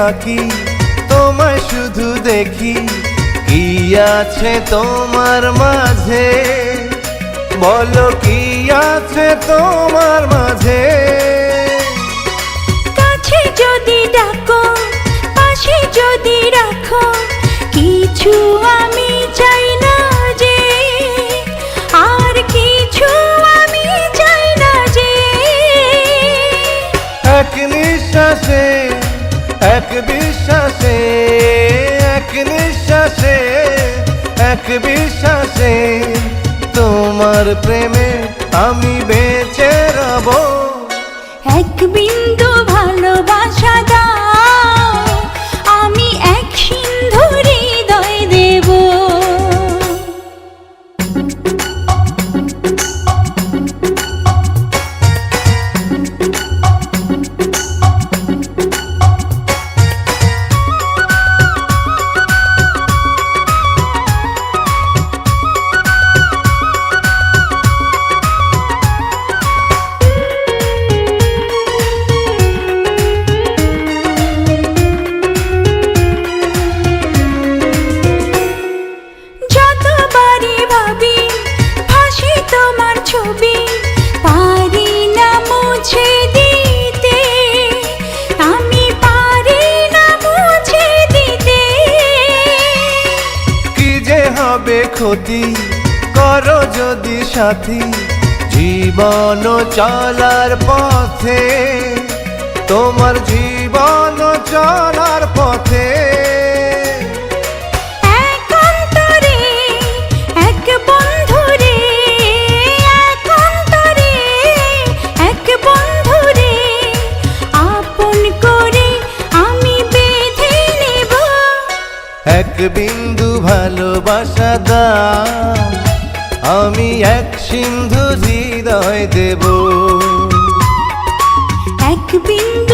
থাকি তোমায় শুধু দেখি। কি আছে তোমার মাঝে? বলো কি আছে তোমার মাঝে? কাছে যদি ডাকো পাশে যদি রাখো কিছু আমি চাই না যে আর কিছু আমি চাই না যে। এক নিঃশ্বাসে এক বিশ্বাসে এক নিঃশ্বাসে এক বিশ্বাসে তোমার প্রেমে আমি বেঁচে রব। এক বিন্দু ভালোবাসা ক্ষতি করো যদি সাথী। জীবন চলার পথে তোমার জীবন চলার পথে বিন্দু ভালোবাসা দা আমি এক সিন্ধু হৃদয় দেব। এক বিন্দু